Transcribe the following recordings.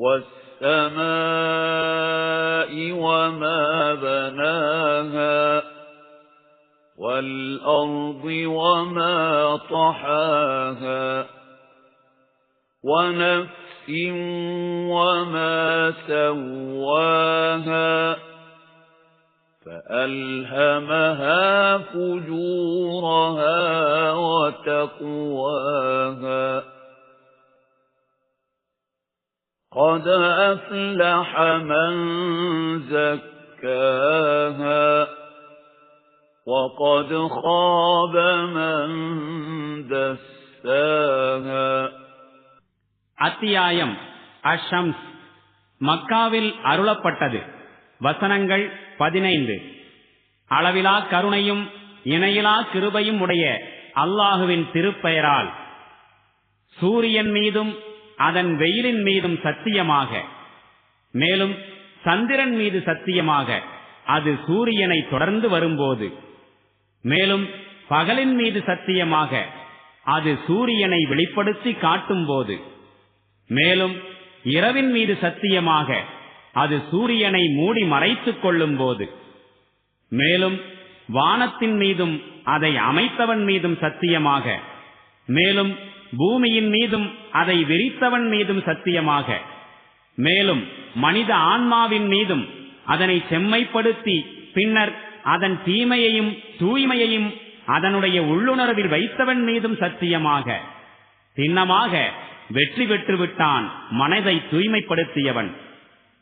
والسماء وما بناها والأرض وما طحاها ونفس وما سواها فألهمها فجورها وتقواها قد أفلح من زكاها وقد خاب من دساها அத்தியாயம் அஷம்ஸ் மக்காவில் அருளப்பட்டது வசனங்கள் பதினைந்து அளவிலா கருணையும் இணையிலா கிருபையும் உடைய அல்லாஹுவின் திருப்பெயரால் சூரியன் மீதும் அதன் வெயிலின் மீதும் சத்தியமாக மேலும் சந்திரன் மீது சத்தியமாக அது சூரியனை தொடர்ந்து வரும்போது மேலும் பகலின் மீது சத்தியமாக அது சூரியனை வெளிப்படுத்தி காட்டும்போது மேலும் இரவின் மீது சத்தியமாக அது சூரியனை மூடி மறைத்துக் கொள்ளும் போது மேலும் வானத்தின் மீதும் அதை அமைத்தவன் மீதும் சத்தியமாக மேலும் பூமியின் மீதும் அதை விரித்தவன் மீதும் சத்தியமாக மேலும் மனித ஆன்மாவின் மீதும் அதனை செம்மைப்படுத்தி பின்னர் அதன் தீமையையும் தூய்மையையும் அதனுடைய உள்ளுணர்வில் வைத்தவன் மீதும் சத்தியமாக சின்னமாக வெற்றி பெற்று விட்டான் மனதை தூய்மைப்படுத்தியவன்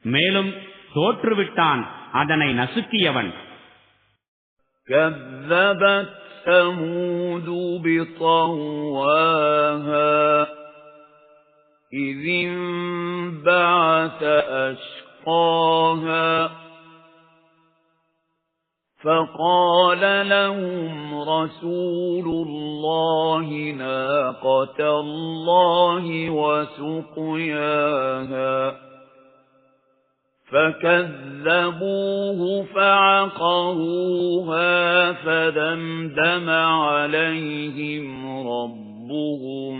மேலும் தோற்றுவிட்டான் அதனை நசுக்கியவன் كذبت ثمود بطواها إذ انبعث أشقاها فقال لهم رسول الله ناقة الله وسقياها فكذبوه فعقروها فدمدم عليهم ربهم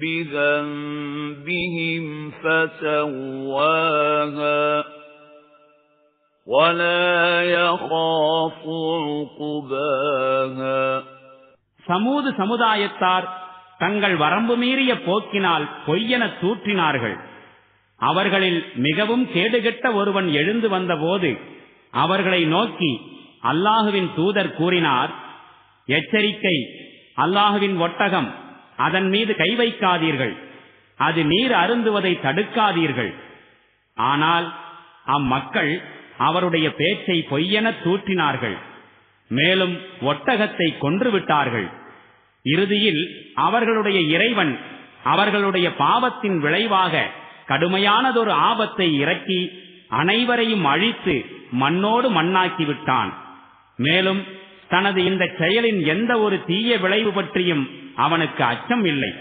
بذنبهم فسواها ولا يخاف عقباها சமூது சமுதாயத்தார் தங்கள் வரம்பு மீறிய போக்கினால் பொய்யென தூற்றினார்கள் அவர்களில் மிகவும் கேடுகெட்ட ஒருவன் எழுந்து வந்தபோது அவர்களை நோக்கி அல்லாஹுவின் தூதர் கூறினார் எச்சரிக்கை அல்லாஹுவின் ஒட்டகம் அதன் மீது கை வைக்காதீர்கள். அது நீர் அருந்துவதை தடுக்காதீர்கள். ஆனால் அம்மக்கள் அவருடைய பேச்சை பொய்யென தூற்றினார்கள். மேலும் ஒட்டகத்தை கொன்று விட்டார்கள். இறுதியில் அவர்களுடைய இறைவன் அவர்களுடைய பாவத்தின் விளைவாக கடுமையானதொரு ஆபத்தை இறக்கி அனைவரையும் அழித்து மண்ணோடு மண்ணாக்கிவிட்டான் மேலும் தனது இந்த செயலின் எந்த ஒரு தீய விளைவு பற்றியும் அவனுக்கு அச்சம் இல்லை.